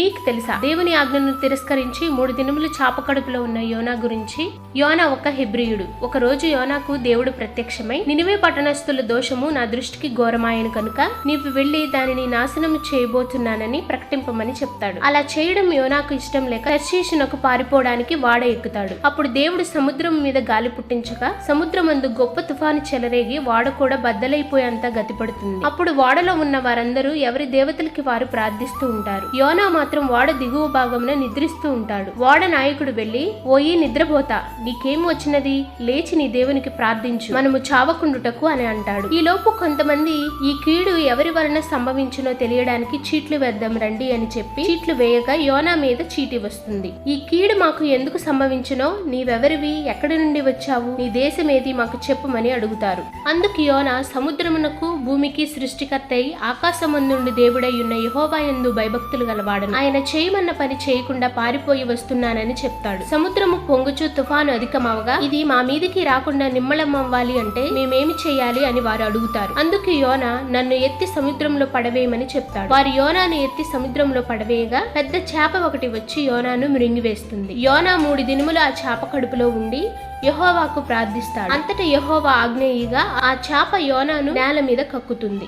మీకు తెలుసా? దేవుని ఆజ్ఞను తిరస్కరించి మూడు దినములు చాప కడుపులో ఉన్న యోనా గురించి. యోనా ఒక హెబ్రియుడు. ఒక రోజు యోనాకు దేవుడు ప్రత్యక్షమై నినివే పట్టణస్థుల దోషము నా దృష్టికి ఘోరమాయను కనుక నీవు వెళ్ళి దానిని నాశనము చేయబోతున్నానని ప్రకటింపమని చెప్తాడు. అలా చేయడం యోనాకు ఇష్టం లేక తర్శీషునకు పారిపోవడానికి వాడ ఎక్కుతాడు. అప్పుడు దేవుడు సముద్రం మీద గాలి పుట్టించగా సముద్రమందు గొప్ప తుఫాను చెలరేగి వాడ కూడా బద్దలైపోయేంత గతిపడుతుంది. అప్పుడు వాడలో ఉన్న వారందరూ ఎవరి దేవతలకి వారు ప్రార్థిస్తూ ఉంటారు. యోనా మాత్రం వాడ దిగువ భాగంలో నిద్రిస్తూ ఉంటాడు. వాడ నాయకుడు వెళ్ళి ఓయి నిద్రపోతా. నీకేం వచ్చినది? లేచి నీ దేవునికి ప్రార్థించు. మనము చావకుండుటకు అని అంటాడు. ఈ లోపు కొంతమంది ఈ కీడు ఎవరి వలన సంభవించునో తెలియడానికి చీట్లు వేద్దాం రండి అని చెప్పి చీట్లు వేయగా యోనా మీద చీటి వస్తుంది. ఈ కీడు మాకు ఎందుకు సంభవించునో? నీవెవరివి? ఎక్కడి నుండి వచ్చావు? నీ దేశం ఏది మాకు చెప్పమని అడుగుతారు. అందుకు యోనా సముద్రమునకు భూమికి సృష్టికర్త అయి ఆకాశమందుండి దేవుడై ఉన్న యహోవా యందు భయభక్తులు గలవాడను. ఆయన చేయమన్న పని చేయకుండా పారిపోయి వస్తున్నానని చెప్తాడు. సముద్రము పొంగుచు తుఫాను అధికమవగా ఇది మా మీదికి రాకుండా నిమ్మళం అవ్వాలి అంటే మేమేమి చేయాలి అని వారు అడుగుతారు. అందుకు యోన నన్ను ఎత్తి సముద్రంలో పడవేయమని చెప్తాడు. వారు యోనాను ఎత్తి సముద్రంలో పడవేయగా పెద్ద చేప ఒకటి వచ్చి యోనాను మృంగివేస్తుంది. యోనా మూడు దినములు ఆ చేప కడుపులో ఉండి యహోవాకు ప్రార్థిస్తాడు. అంతటా యహోవా ఆగ్నేయిగా ఆ చేప యోనాను నేల మీద కక్కుతుంది.